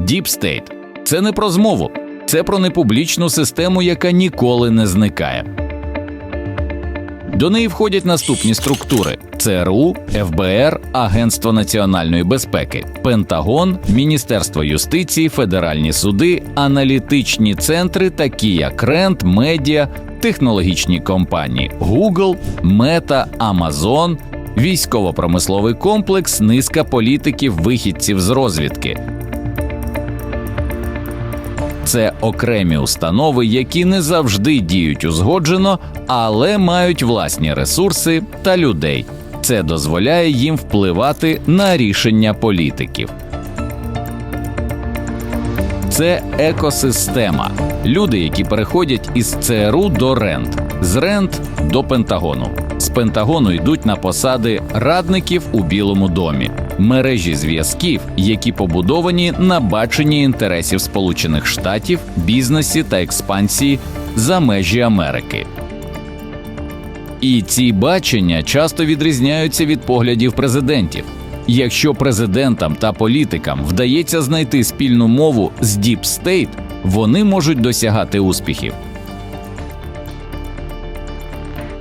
Deep State – це не про змову, це про непублічну систему, яка ніколи не зникає. До неї входять наступні структури: ЦРУ, ФБР, Агентство національної безпеки, Пентагон, Міністерство юстиції, федеральні суди, аналітичні центри, такі як Рент, Медіа, технологічні компанії Google, Meta, Amazon, військово-промисловий комплекс, низка політиків, вихідців з розвідки. Це окремі установи, які не завжди діють узгоджено, але мають власні ресурси та людей. Це дозволяє їм впливати на рішення політиків. Це екосистема. Люди, які переходять із ЦРУ до РЕНД, з РЕНД до Пентагону. З Пентагону йдуть на посади радників у Білому домі, мережі зв'язків, які побудовані на баченні інтересів Сполучених Штатів, бізнесі та експансії за межі Америки. І ці бачення часто відрізняються від поглядів президентів. Якщо президентам та політикам вдається знайти спільну мову з Deep State, вони можуть досягати успіхів.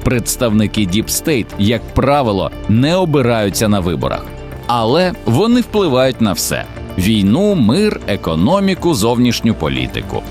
Представники Діп Стейт, як правило, не обираються на виборах, але вони впливають на все: війну, мир, економіку, зовнішню політику.